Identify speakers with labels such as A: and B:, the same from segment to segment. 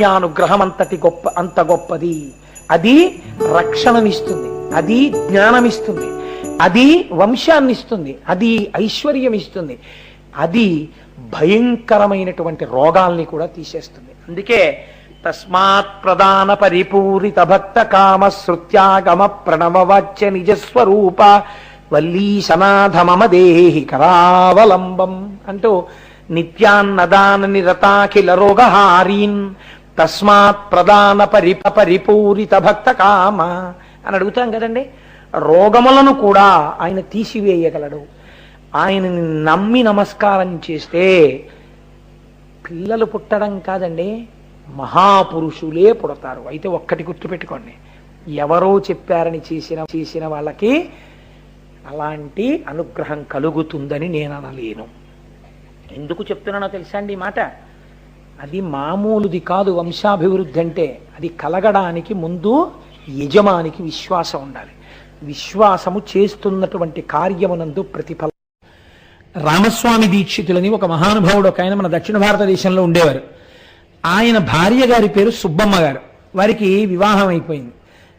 A: సుబ్రహ్మణ్యానుగ్రహం అంతటి గొప్ప అంత గొప్పది. అది రక్షణనిస్తుంది అది జ్ఞానమిస్తుంది అది వంశాన్నిస్తుంది అది ఐశ్వర్యం ఇస్తుంది అది భయంకరమైనటువంటి రోగాల్ని కూడా తీసేస్తుంది. అందుకే తస్మాత్ ప్రధాన పరిపూరిత భక్త కామ శృత్యాగమ ప్రణవవాచ్య నిజస్వరూప వల్లీశనాథ దేహి కరావలంబం అంటూ నిత్యాన్నదాన నిరతాఖిల రోగహారీన్ తస్మాత్ ప్రధాన పరిప పరిపూరిత భక్త కామ అని అడుగుతాం కదండి. రోగములను కూడా ఆయన తీసివేయగలడు. ఆయనని నమ్మి నమస్కారం చేస్తే పిల్లలు పుట్టడం కాదండి మహాపురుషులే పుడతారు. అయితే ఒక్కటి గుర్తుపెట్టుకోండి. ఎవరో చెప్పారని చేసిన చేసిన వాళ్ళకి అలాంటి అనుగ్రహం కలుగుతుందని నేను అనలేను. ఎందుకు చెప్తున్నానో తెలుసా అండి ఈ మాట? అది మామూలుది కాదు వంశాభివృద్ధి అంటే అది కలగడానికి ముందు యజమానికి విశ్వాసం ఉండాలి. విశ్వాసము చేస్తున్నటువంటి కార్యమునందు ప్రతిఫలం. రామస్వామి దీక్షితులని ఒక మహానుభావుడు ఒక ఆయన మన దక్షిణ భారతదేశంలో ఉండేవారు. ఆయన భార్య గారి పేరు సుబ్బమ్మ గారు. వారికి వివాహం అయిపోయింది.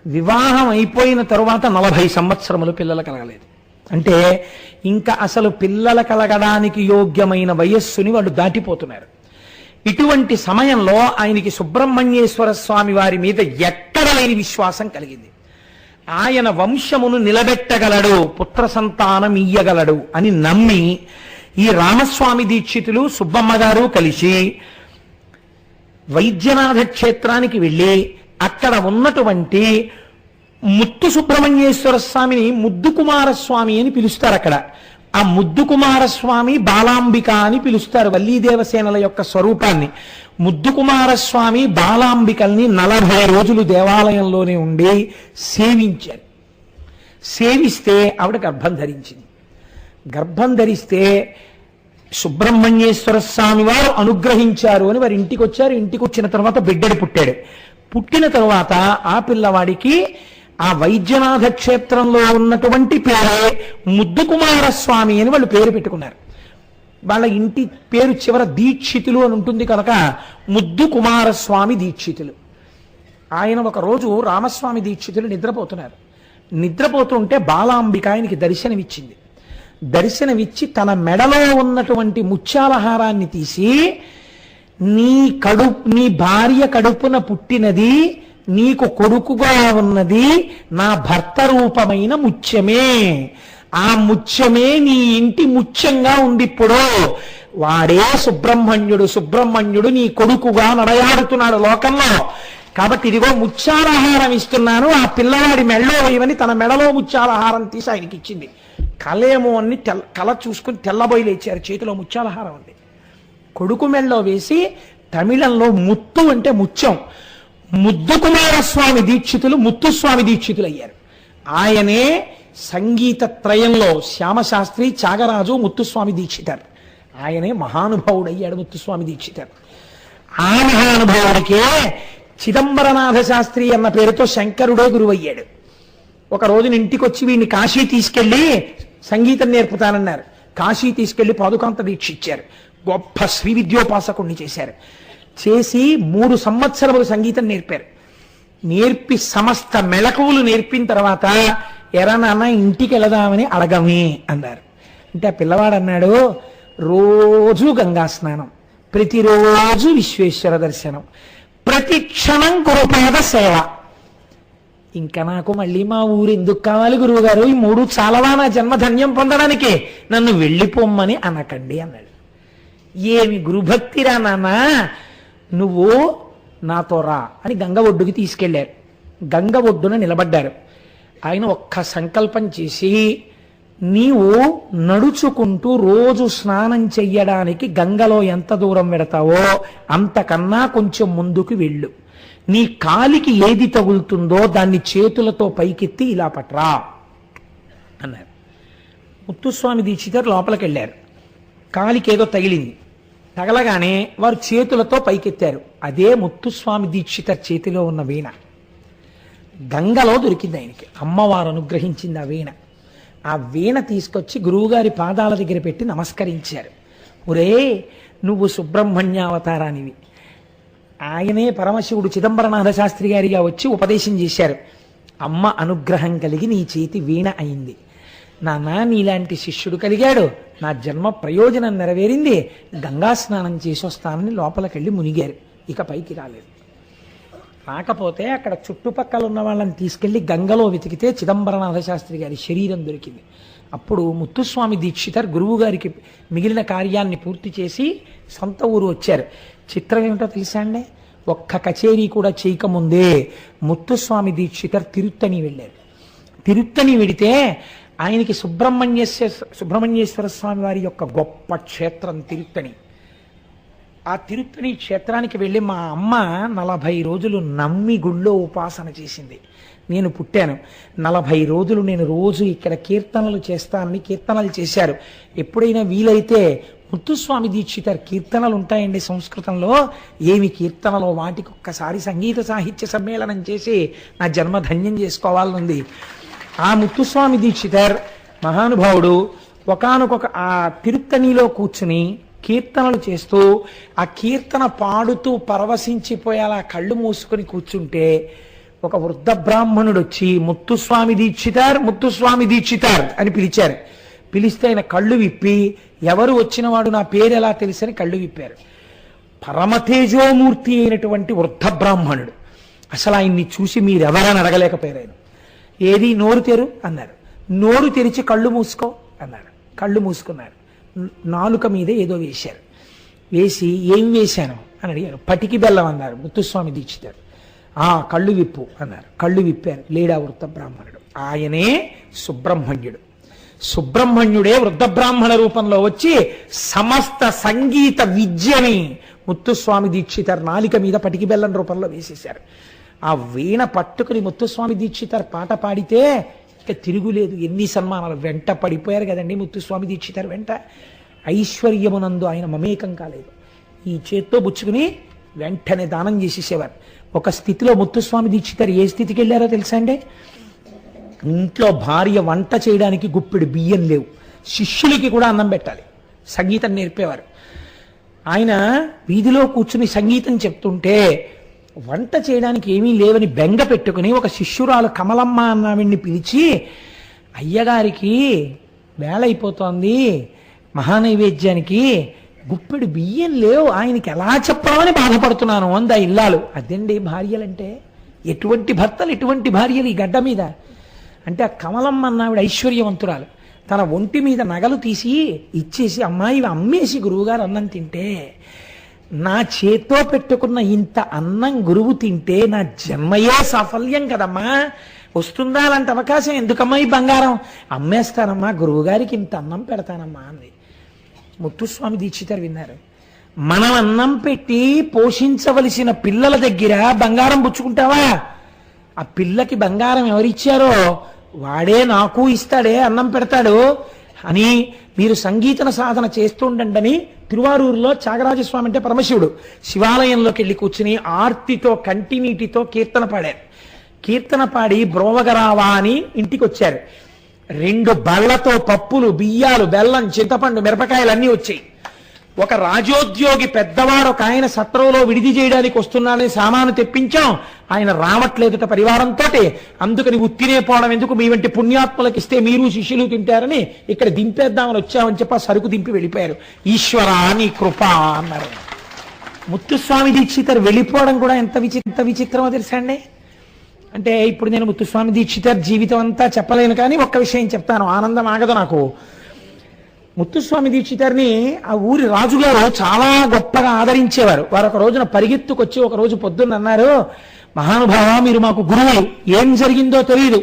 A: వివాహం అయిపోయిన తరువాత నలభై సంవత్సరములు పిల్లలు కలగలేదు. అంటే ఇంకా అసలు పిల్లల కలగడానికి యోగ్యమైన వయస్సుని వాళ్ళు దాటిపోతున్నారు. ఇటువంటి సమయంలో ఆయనకి సుబ్రహ్మణ్యేశ్వర స్వామి వారి మీద ఎక్కడ లేని విశ్వాసం కలిగింది. ఆయన వంశమును నిలబెట్టగలడు పుత్ర సంతానం ఇయ్యగలడు అని నమ్మి ఈ రామస్వామి దీక్షితులు సుబ్బమ్మ గారు కలిసి వైద్యనాథ క్షేత్రానికి వెళ్ళి అక్కడ ఉన్నటువంటి ముత్తు సుబ్రహ్మణ్యేశ్వర స్వామిని ముద్దు కుమారస్వామి అని పిలుస్తారు అక్కడ. ఆ ముద్దు కుమారస్వామి బాలాంబిక అని పిలుస్తారు వల్లీదేవసేనల యొక్క స్వరూపాన్ని. ముద్దు కుమారస్వామి బాలాంబికల్ని నలభై రోజులు దేవాలయంలోనే ఉండి సేవించారు. సేవిస్తే ఆవిడ గర్భం ధరించింది. గర్భం ధరిస్తే సుబ్రహ్మణ్యేశ్వర స్వామి వారు అనుగ్రహించారు అని వారి ఇంటికి వచ్చారు. ఇంటికి వచ్చిన తర్వాత బిడ్డడు పుట్టాడు. పుట్టిన తర్వాత ఆ పిల్లవాడికి ఆ వైద్యనాథ క్షేత్రంలో ఉన్నటువంటి పేరే ముద్దుకుమారస్వామి అని వాళ్ళు పేరు పెట్టుకున్నారు. వాళ్ళ ఇంటి పేరు చివర దీక్షితులు అని ఉంటుంది కనుక ముద్దు కుమారస్వామి దీక్షితులు. ఆయన ఒక రోజు రామస్వామి దీక్షితులు నిద్రపోతున్నారు. నిద్రపోతుంటే బాలాంబిక ఆయనకి దర్శనమిచ్చింది. దర్శనమిచ్చి తన మెడలో ఉన్నటువంటి ముత్యాలహారాన్ని తీసి నీ కడు నీ భార్య కడుపున పుట్టినది నీకు కొడుకుగా ఉన్నది నా భర్త రూపమైన ముత్యమే. ఆ ముత్యమే నీ ఇంటి ముత్యంగా ఉంది ఇప్పుడు వాడే సుబ్రహ్మణ్యుడు సుబ్రహ్మణ్యుడు నీ కొడుకుగా నడయాడుతున్నాడు లోకంలో. కాబట్టి ఇదిగో ముత్యాలహారం ఇస్తున్నాను ఆ పిల్లవాడి మెడలో వేయమని తన మెడలో ముత్యాలహారం తీసి ఆయనకి ఇచ్చింది. కలేమో అని తెల్ల కల చూసుకుని తెల్లబోయి లేచారు చేతిలో ముత్యాలహారం ఉంది. కొడుకు మెళ్ళో వేసి తమిళంలో ముత్తు అంటే ముత్యం. ముద్దుకుమారస్వామి దీక్షితులు ముత్తుస్వామి దీక్షితులు అయ్యారు. ఆయనే సంగీత త్రయంలో శ్యామశాస్త్రి త్యాగరాజు ముత్తుస్వామి దీక్షితారు. ఆయనే మహానుభావుడు అయ్యాడు ముత్తుస్వామి దీక్షితారు. ఆ మహానుభావుడికే చిదంబరనాథ శాస్త్రి అన్న పేరుతో శంకరుడే గురువయ్యాడు. ఒక రోజున ఇంటికి వచ్చి వీడిని కాశీ తీసుకెళ్ళి సంగీతం నేర్పుతానన్నారు. కాశీ తీసుకెళ్ళి పాదుకాంత దీక్ష ఇచ్చారు గొప్ప శ్రీ విద్యోపాసకుణ్ణి చేశారు. చేసి మూడు సంవత్సరములు సంగీతం నేర్పారు. నేర్పి సమస్త మెళకువలు నేర్పిన తర్వాత ఎరా నాన్న ఇంటికి వెళదామని అడగమే అన్నారు. అంటే ఆ పిల్లవాడు అన్నాడు రోజు గంగా స్నానం ప్రతిరోజు విశ్వేశ్వర దర్శనం ప్రతి క్షణం గురుపాద సేవ. ఇంకా నాకు మళ్ళీ మా ఊరు ఎందుకు కావాలి గురువు గారు ఈ మూడు చాలవా నా జన్మధన్యం పొందడానికి? నన్ను వెళ్ళిపోమ్మని అనకండి అన్నాడు. ఏమి గురుభక్తిరా నాన్న? నువ్వు నాతో రా అని గంగ ఒడ్డుకి తీసుకెళ్ళారు గంగ ఒడ్డున నిలబడ్డారు. ఆయన ఒక్క సంకల్పం చేసి నీవు నడుచుకుంటూ రోజు స్నానం చెయ్యడానికి గంగలో ఎంత దూరం పెడతావో అంతకన్నా కొంచెం ముందుకు వెళ్ళు. నీ కాలికి ఏది తగులుతుందో దాన్ని చేతులతో పైకెత్తి ఇలా పట్రా అన్నారు. ముత్తుస్వామి దీక్షితారు లోపలికి వెళ్ళారు కాలికి ఏదో తగిలింది. తగలగానే వారు చేతులతో పైకెత్తారు. అదే ముత్తుస్వామి దీక్షిత చేతిలో ఉన్న వీణ. గంగలో దొరికింది ఆయనకి. అమ్మవారు అనుగ్రహించింది ఆ వీణ. ఆ వీణ తీసుకొచ్చి గురువుగారి పాదాల దగ్గర పెట్టి నమస్కరించారు. ఒరే నువ్వు సుబ్రహ్మణ్యావతారానివి. ఆయనే పరమశివుడు చిదంబరనాథ శాస్త్రి గారిగా వచ్చి ఉపదేశం చేశారు. అమ్మ అనుగ్రహం కలిగి నీ చేతి వీణ అయింది. నాన్న నీలాంటి శిష్యుడు కలిగాడు. నా జన్మ ప్రయోజనం నెరవేరింది. గంగా స్నానం చేసి వస్తానని లోపలికెళ్ళి మునిగారు. ఇక పైకి రాలేదు. రాకపోతే అక్కడ చుట్టుపక్కల ఉన్న వాళ్ళని తీసుకెళ్ళి గంగలో వెతికితే చిదంబరనాథ శాస్త్రి గారి శరీరం దొరికింది. అప్పుడు ముత్తుస్వామి దీక్షితర్ గురువు గారికి మిగిలిన కార్యాన్ని పూర్తి చేసి సొంత ఊరు వచ్చారు. చిత్రం ఏమిటో తెలుసా అండి? ఒక్క కచేరీ కూడా చేయకముందే ముత్తుస్వామి దీక్షితర్ తిరుత్తని వెళ్ళారు. తిరుత్తని వెడితే ఆయనకి సుబ్రహ్మణ్యేశ్వర సుబ్రహ్మణ్యేశ్వర స్వామి వారి యొక్క గొప్ప క్షేత్రం తిరుత్తని ఆ తిరుత్తని క్షేత్రానికి వెళ్ళి మా అమ్మ నలభై రోజులు నమ్మి గుళ్ళో ఉపాసన చేసింది. నేను పుట్టాను. నలభై రోజులు నేను రోజు ఇక్కడ కీర్తనలు చేస్తానని కీర్తనలు చేశారు. ఎప్పుడైనా వీలైతే ముత్తుస్వామి దీక్షిత కీర్తనలు ఉంటాయండి సంస్కృతంలో. ఏమి కీర్తనలో? వాటికి ఒక్కసారి సంగీత సాహిత్య సమ్మేళనం చేసి నా జన్మ ధన్యం చేసుకోవాలనుంది ఆ ముత్తుస్వామి దీక్షితర్ మహానుభావుడు ఒకానొక ఆ తిరుత్తనిలో కూర్చుని కీర్తనలు చేస్తూ ఆ కీర్తన పాడుతూ పరవశించిపోయేలా కళ్ళు మూసుకొని కూర్చుంటే ఒక వృద్ధ బ్రాహ్మణుడు వచ్చి ముత్తుస్వామి దీక్షితార్ ముత్తుస్వామి దీక్షితార్ అని పిలిచారు. పిలిస్తే ఆయన కళ్ళు విప్పి ఎవరు వచ్చినవాడు నా పేరు ఎలా తెలుసని కళ్ళు విప్పారు. పరమతేజోమూర్తి అయినటువంటి వృద్ధ బ్రాహ్మణుడు. అసలు ఆయన్ని చూసి మీరెవరని అడగలేకపోయారు ఆయన. ఏది? నోరు తెరు అన్నారు. నోరు తెరిచి కళ్ళు మూసుకో అన్నారు. కళ్ళు మూసుకున్నారు. నాలుక మీద ఏదో వేశారు. వేసి ఏం వేశాను? అని అడిగారు. పటికి బెల్లం అన్నారు. ముత్తుస్వామి దీక్షితారు. ఆ కళ్ళు విప్పు అన్నారు. కళ్ళు విప్పారు. లేడా వృత్త బ్రాహ్మణుడు. ఆయనే సుబ్రహ్మణ్యుడు. సుబ్రహ్మణ్యుడే వృద్ధ బ్రాహ్మణ రూపంలో వచ్చి సమస్త సంగీత విద్యని ముత్తుస్వామి దీక్షితారు నాలిక మీద పటికి బెల్లం రూపంలో వేసేశారు. ఆ వీణ పట్టుకుని ముత్తుస్వామి దీక్షితారు పాట పాడితే ఇక తిరుగులేదు. ఎన్ని సన్మానాలు? వెంట పడిపోయారు కదండి ముత్తుస్వామి దీక్షితారు వెంట. ఐశ్వర్యమునందు ఆయన మమేకం కాలేదు. ఈ చేత్తో బుచ్చుకుని వెంటనే దానం చేసేసేవారు. ఒక స్థితిలో ముత్తుస్వామి దీక్షితారు ఏ స్థితికి వెళ్ళారో తెలుసా అండి? ఇంట్లో భార్య వంట చేయడానికి గుప్పెడు బియ్యం లేవు. శిష్యులకి కూడా అన్నం పెట్టాలి. సంగీతం నేర్పేవారు. ఆయన వీధిలో కూర్చుని సంగీతం చెప్తుంటే వంట చేయడానికి ఏమీ లేవని బెంగ పెట్టుకుని ఒక శిష్యురాలు కమలమ్మ అన్నావిడ్ని పిలిచి అయ్యగారికి వేళ అయిపోతోంది మహానైవేద్యానికి గుప్పెడు బియ్యం లేవు ఆయనకి ఎలా చెప్పామని బాధపడుతున్నాను అంది ఆ ఇల్లాలు. అదండి భార్యలంటే? ఎటువంటి భర్తలు ఎటువంటి భార్యలు ఈ గడ్డ మీద? అంటే ఆ కమలమ్మ అన్నావిడ ఐశ్వర్యవంతురాలు. తన ఒంటి మీద నగలు తీసి ఇచ్చేసి అమ్మాయి అమ్మేసి గురువుగారు అన్నం తింటే నా చేత్తో పెట్టుకున్న ఇంత అన్నం గురువు తింటే నా జన్మయే సాఫల్యం కదమ్మా. వస్తుందా అలాంటి అవకాశం ఎందుకమ్మా ఈ బంగారం? అమ్మేస్తానమ్మా గురువుగారికి ఇంత అన్నం పెడతానమ్మా అంది. ముత్తుస్వామి దీక్షితారు విన్నారు. మనం అన్నం పెట్టి పోషించవలసిన పిల్లల దగ్గర బంగారం పుచ్చుకుంటావా? ఆ పిల్లకి బంగారం ఎవరిచ్చారో వాడే నాకు ఇస్తాడే అన్నం పెడతాడు. అని మీరు సంగీతన సాధన చేస్తుండండి తిరువారూరులో త్యాగరాజస్వామి అంటే పరమశివుడు శివాలయంలోకి వెళ్ళి కూర్చుని ఆర్తితో కంటినీటితో కీర్తన పాడారు. కీర్తన పాడి బ్రోవగరావా అని ఇంటికి వచ్చారు రెండు బళ్ళతో పప్పులు బియ్యాలు బెల్లం చింతపండు మిరపకాయలు అన్నీ వచ్చాయి. ఒక రాజోద్యోగి పెద్దవాడు ఒక ఆయన సత్రంలో విడిది చేయడానికి వస్తున్నానని సామాను తెప్పించాం. ఆయన రావట్లేదుట పరివారంతో అందుకని ఉత్తినే పోవడం ఎందుకు? మీ వంటి పుణ్యాత్మలకు ఇస్తే మీరు శిష్యులు తింటారని ఇక్కడ దింపేద్దామని వచ్చామని చెప్పి సరుకు దింపి వెళ్ళిపోయారు. ఈశ్వర నీ కృప అన్నారు. ముత్తుస్వామి దీక్షితర్ వెళ్ళిపోవడం కూడా ఎంత విచిత్ర ఎంత విచిత్రమో తెలుసా అండి? అంటే ఇప్పుడు నేను ముత్తుస్వామి దీక్షితర్ జీవితం అంతా చెప్పలేను కానీ ఒక్క విషయం చెప్తాను. ఆనందం ఆగదు నాకు. ముత్తుస్వామి దీక్షితారిని ఆ ఊరి రాజుగారు చాలా గొప్పగా ఆదరించేవారు. వారు ఒక రోజున పరిగెత్తుకొచ్చి ఒక రోజు పొద్దున్న అన్నారు మహానుభావ మీరు మాకు గురువులు. ఏం జరిగిందో తెలియదు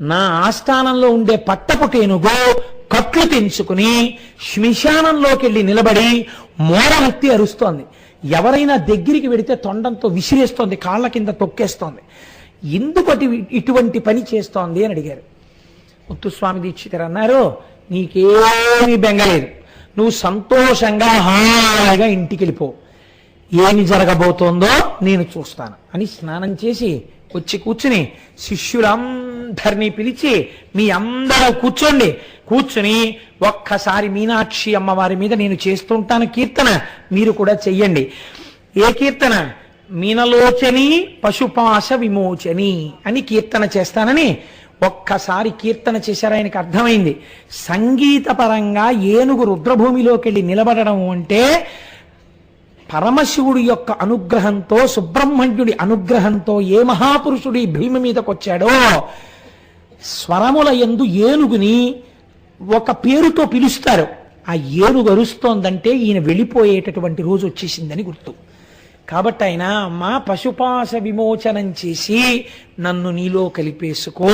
A: నా ఆస్థానంలో ఉండే పట్టపుటేనుగో కట్లు తెంచుకుని శ్మశానంలోకి వెళ్ళి నిలబడి మోరవత్తి అరుస్తోంది. ఎవరైనా దగ్గరికి వెడితే తొండంతో విసిరేస్తోంది కాళ్ళ కింద తొక్కేస్తోంది. ఎందుకటి ఇటువంటి పని చేస్తోంది? అని అడిగారు. ముత్తుస్వామి దీక్షితరు అన్నారు నీకేమీ బెంగలేదు. నువ్వు సంతోషంగా హాయిగా ఇంటికి వెళ్ళిపో ఏమి జరగబోతోందో నేను చూస్తాను అని స్నానం చేసి వచ్చి కూర్చుని శిష్యులందరినీ పిలిచి మీ అందరూ కూర్చోండి. కూర్చుని ఒక్కసారి మీనాక్షి అమ్మవారి మీద నేను చేస్తుంటాను కీర్తన. మీరు కూడా చెయ్యండి. ఏ కీర్తన? మీనలోచని పశుపాశ విమోచని అని కీర్తన చేస్తానని ఒక్కసారి కీర్తన చేశారు ఆయనకు అర్థమైంది. సంగీతపరంగా ఏనుగు రుద్రభూమిలోకి వెళ్ళి నిలబడడం అంటే పరమశివుడి యొక్క అనుగ్రహంతో సుబ్రహ్మణ్యుడి అనుగ్రహంతో ఏ మహాపురుషుడు ఈ మీదకొచ్చాడో వచ్చాడో స్వరముల యందు ఏనుగుని ఒక పేరుతో పిలుస్తారు. ఆ ఏనుగు అరుస్తోందంటే ఈయన వెళ్ళిపోయేటటువంటి రోజు వచ్చేసిందని గుర్తు. కాబట్టి ఆయన మా పశుపాశ విమోచనం చేసి నన్ను నీలో కలిపేసుకో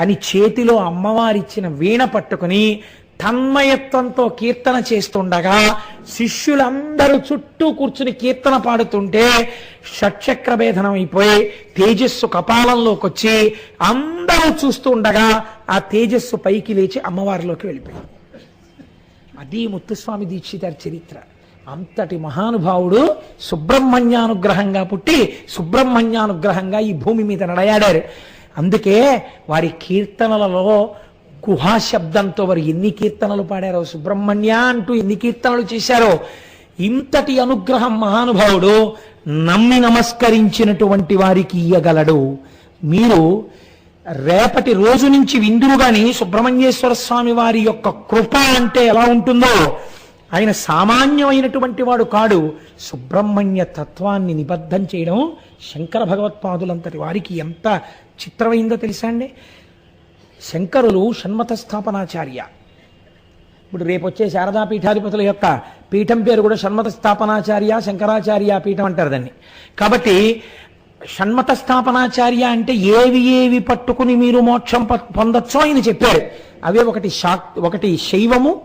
A: అని చేతిలో అమ్మవారిచ్చిన వీణ పట్టుకుని తన్మయత్వంతో కీర్తన చేస్తుండగా శిష్యులందరూ చుట్టూ కూర్చుని కీర్తన పాడుతుంటే షట్చక్ర భేదనం అయిపోయి తేజస్సు కపాలంలోకి వచ్చి అందరూ చూస్తుండగా ఆ తేజస్సు పైకి లేచి అమ్మవారిలోకి వెళ్ళిపోయింది. అది ముత్తుస్వామి దీక్షితారి చరిత్ర. అంతటి మహానుభావుడు సుబ్రహ్మణ్యానుగ్రహంగా పుట్టి సుబ్రహ్మణ్యానుగ్రహంగా ఈ భూమి మీద నడయాడారు. అందుకే వారి కీర్తనలలో గుహా శబ్దంతో వారు ఎన్ని కీర్తనలు పాడారో సుబ్రహ్మణ్య అంటూ ఎన్ని కీర్తనలు చేశారో ఇంతటి అనుగ్రహం మహానుభావుడు నమ్మి నమస్కరించినటువంటి వారికి ఇయ్యగలడు. మీరు రేపటి రోజు నుంచి విందురు గాని సుబ్రహ్మణ్యేశ్వర స్వామి వారి యొక్క కృప అంటే ఎలా ఉంటుందో ఆయన సామాన్యమైనటువంటి వాడు కాడు. సుబ్రహ్మణ్య తత్వాన్ని నిబద్ధం చేయడం శంకర భగవత్పాదులంతటి వారికి ఎంత చిత్రమైందో తెలుసా అండి? శంకరులు షణ్మత స్థాపనాచార్య. ఇప్పుడు రేపు వచ్చే శారదా పీఠాధిపతుల యొక్క పీఠం పేరు కూడా షణ్మత స్థాపనాచార్య శంకరాచార్య పీఠం అంటారు దాన్ని. కాబట్టి షణ్మత స్థాపనాచార్య అంటే ఏవి ఏవి పట్టుకుని మీరు మోక్షం ప- పొందొచ్చో ఆయన చెప్పారు అవే ఒకటి శాక్ ఒకటి శైవము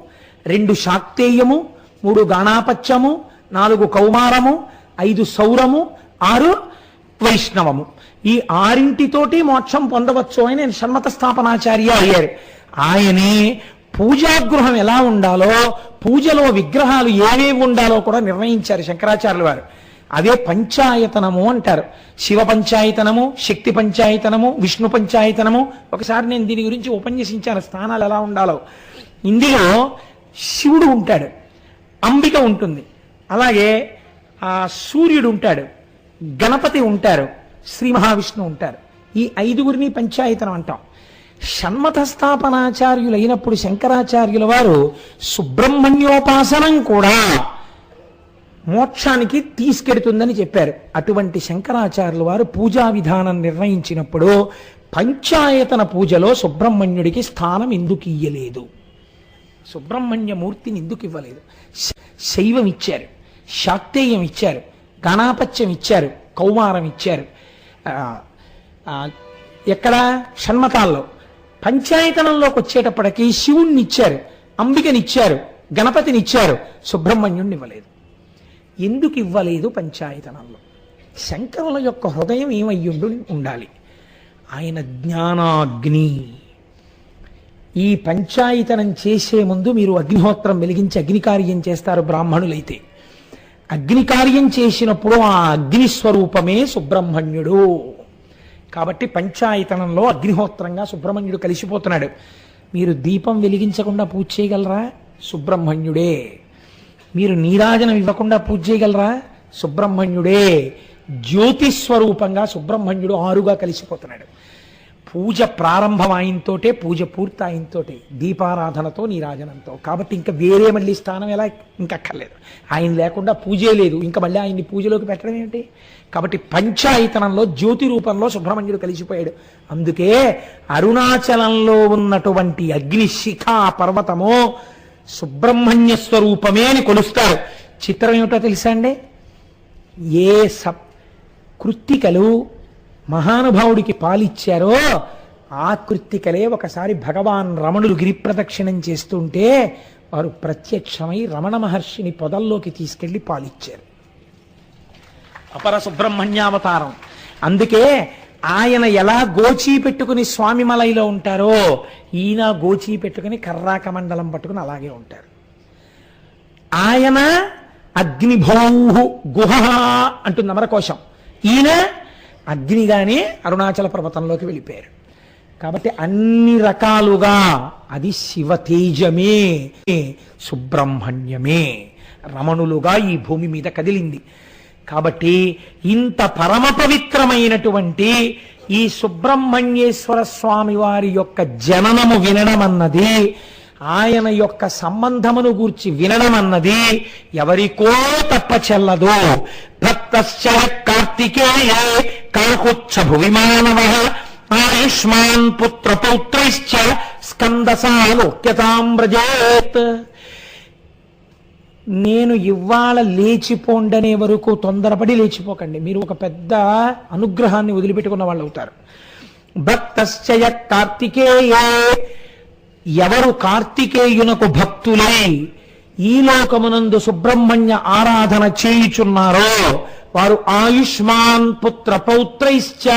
A: రెండు శాక్తేయము మూడు గాణాపత్యము నాలుగు కౌమారము ఐదు సౌరము ఆరు వైష్ణవము. ఈ ఆరింటితోటి మోక్షం పొందవచ్చు అని నేను షణ్మత స్థాపనాచార్య అయ్యారు ఆయనే పూజాగృహం ఎలా ఉండాలో పూజలో విగ్రహాలు ఏవేవి ఉండాలో కూడా నిర్ణయించారు శంకరాచార్యుల వారు. అవే పంచాయతనము అంటారు. శివ పంచాయతనము శక్తి పంచాయతనము విష్ణు పంచాయతనము. ఒకసారి నేను దీని గురించి ఉపన్యసించాను స్థానాలు ఎలా ఉండాలో. ఇందులో శివుడు ఉంటాడు. అంబిక ఉంటుంది. అలాగే ఆ సూర్యుడు ఉంటాడు. గణపతి ఉంటారు. శ్రీ మహావిష్ణువు ఉంటారు. ఈ ఐదుగురిని పంచాయతనం అంటాం. షణ్మత స్థాపనాచార్యులైనప్పుడు శంకరాచార్యుల వారు సుబ్రహ్మణ్యోపాసనం కూడా మోక్షానికి తీసుకెడుతుందని చెప్పారు. అటువంటి శంకరాచార్యుల వారు పూజా విధానం నిర్ణయించినప్పుడు పంచాయతన పూజలో సుబ్రహ్మణ్యుడికి స్థానం ఎందుకు ఇయ్యలేదు? సుబ్రహ్మణ్య మూర్తిని ఎందుకు ఇవ్వలేదు? శైవం ఇచ్చారు శాక్తేయం ఇచ్చారు గణాపత్యం ఇచ్చారు కౌమారం ఇచ్చారు ఎక్కడ? షణ్మతాల్లో. పంచాయతనంలోకి వచ్చేటప్పటికి శివుణ్ణి ఇచ్చారు అంబికనిచ్చారు. గణపతినిచ్చారు. సుబ్రహ్మణ్యుణ్ణి ఇవ్వలేదు ఎందుకు ఇవ్వలేదు పంచాయతనంలో? శంకరుల యొక్క హృదయం ఏమయ్యుండు ఉండాలి? ఆయన జ్ఞానాగ్ని ఈ పంచాయతనం చేసే ముందు మీరు అగ్నిహోత్రం వెలిగించి అగ్నికార్యం చేస్తారు బ్రాహ్మణులైతే. అగ్నికార్యం చేసినప్పుడు ఆ అగ్నిస్వరూపమే సుబ్రహ్మణ్యుడు. కాబట్టి పంచాయతనంలో అగ్నిహోత్రంగా సుబ్రహ్మణ్యుడు కలిసిపోతున్నాడు. మీరు దీపం వెలిగించకుండా పూజ చేయగలరా? సుబ్రహ్మణ్యుడే. మీరు నీరాజనం ఇవ్వకుండా పూజ చేయగలరా? సుబ్రహ్మణ్యుడే. జ్యోతిస్వరూపంగా సుబ్రహ్మణ్యుడు ఆరుగా కలిసిపోతున్నాడు. పూజ ప్రారంభం ఆయనతోటే పూజ పూర్తి ఆయనతోటే దీపారాధనతో నీరాజనంతో. కాబట్టి ఇంకా వేరే మళ్ళీ స్థానం ఎలా ఇంకా అక్కర్లేదు ఆయన లేకుండా పూజే లేదు. ఇంకా మళ్ళీ ఆయన్ని పూజలోకి పెట్టడం ఏమిటి? కాబట్టి పంచాయతనంలో జ్యోతి రూపంలో సుబ్రహ్మణ్యుడు కలిసిపోయాడు. అందుకే అరుణాచలంలో ఉన్నటువంటి అగ్ని శిఖా పర్వతము సుబ్రహ్మణ్య స్వరూపమే అని కొలుస్తారు. చిత్రం ఏమిటో తెలుసా అండి? ఏ సప్ కృత్తికలు మహానుభావుడికి పాలిచ్చారో ఆ కృత్తికలే ఒకసారి భగవాన్ రమణులు గిరిప్రదక్షిణం చేస్తుంటే వారు ప్రత్యక్షమై రమణ మహర్షిని పొదల్లోకి తీసుకెళ్ళి పాలిచ్చారు. అపర సుబ్రహ్మణ్యావతారం. అందుకే ఆయన ఎలా గోచీ పెట్టుకుని స్వామిమలైలో ఉంటారో ఈయన గోచీ పెట్టుకుని కర్రాక మండలం పట్టుకుని అలాగే ఉంటారు. ఆయన అగ్నిభౌ గుహ అంటుంది అమరకోశం. ఈయన అగ్నిగానే అరుణాచల పర్వతంలోకి వెళ్ళిపోయారు. కాబట్టి అన్ని రకాలుగా అది శివ తేజమే సుబ్రహ్మణ్యమే. రమణులుగా ఈ భూమి మీద కదిలింది. కాబట్టి ఇంత పరమ పవిత్రమైనటువంటి ఈ సుబ్రహ్మణ్యేశ్వర స్వామి వారి యొక్క జననము వినడం అన్నది ఆయన యొక్క సంబంధమును గూర్చి వినడం అన్నది ఎవరికో తప్ప చెల్లదు భక్తశ్చ కార్తికేయ కాకుచ్చ భువిమానవ ఆయుష్మాన్ పుత్ర పౌత్రైశ్చ స్కందసాలోక్యతాం వ్రజేత్ నేను ఇవాళ లేచిపోండనే వరకు తొందరపడి లేచిపోకండి. మీరు ఒక పెద్ద అనుగ్రహాన్ని వదిలిపెట్టుకున్న వాళ్ళు అవుతారు భక్తశ్చయ కార్తికేయే ఎవరు కార్తికేయునకు భక్తులై ఈ లోకమునందు సుబ్రహ్మణ్య ఆరాధన చేయుచున్నారో వారు ఆయుష్మాన్ పుత్ర పౌత్రైశ్చ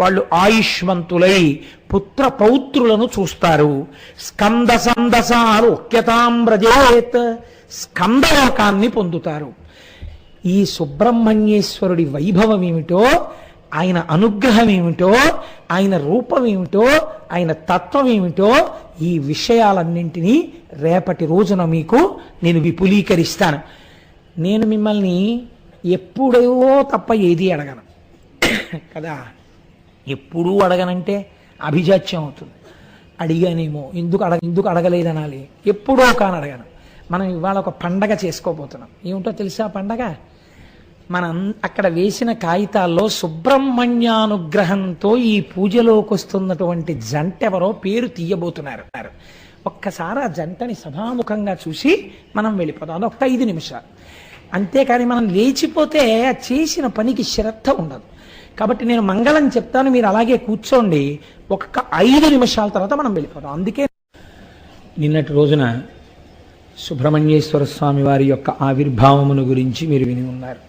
A: వాళ్ళు ఆయుష్మంతులై పుత్ర పౌత్రులను చూస్తారు. స్కంద సందసారు ఒక్యతాం స్కందలోకాన్ని పొందుతారు. ఈ సుబ్రహ్మణ్యేశ్వరుడి వైభవం ఏమిటో ఆయన అనుగ్రహం ఏమిటో ఆయన రూపం ఏమిటో ఆయన తత్వం ఏమిటో ఈ విషయాలన్నింటినీ రేపటి రోజున మీకు నేను విపులీకరిస్తాను. నేను మిమ్మల్ని ఎప్పుడో తప్ప ఏది అడగను. కదా? ఎప్పుడూ అడగనంటే అభిజాత్యం అవుతుంది. అడిగానేమో ఎందుకు అడగ ఎందుకు అడగలేదనాలి? ఎప్పుడో కాని అడగను. మనం ఇవాళ ఒక పండగ చేసుకోబోతున్నాం. ఏమిటో తెలుసా పండగ? మనం అక్కడ వేసిన కాగితాల్లో సుబ్రహ్మణ్యానుగ్రహంతో ఈ పూజలోకి వస్తున్నటువంటి జంట ఎవరో పేరు తీయబోతున్నారు. ఒక్కసారి ఆ జంటని సభాముఖంగా చూసి మనం వెళ్ళిపోతాం అదొక ఐదు నిమిషాలు. అంతేకాని మనం లేచిపోతే ఆ చేసిన పనికి శ్రద్ధ ఉండదు. కాబట్టి నేను మంగళం చెప్తాను మీరు అలాగే కూర్చోండి. ఒక్క ఐదు నిమిషాల తర్వాత మనం వెళ్ళిపోతాం అందుకే నిన్నటి రోజున సుబ్రహ్మణ్యేశ్వర స్వామి వారి యొక్క ఆవిర్భావమును గురించి మీరు విని ఉన్నారు.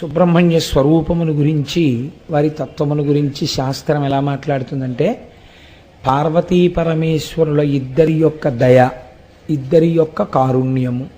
A: సుబ్రహ్మణ్య స్వరూపమును గురించి వారి తత్వమును గురించి శాస్త్రం ఎలా మాట్లాడుతుందంటే పార్వతీ పరమేశ్వరుల ఇద్దరి యొక్క దయ ఇద్దరి యొక్క కారుణ్యము.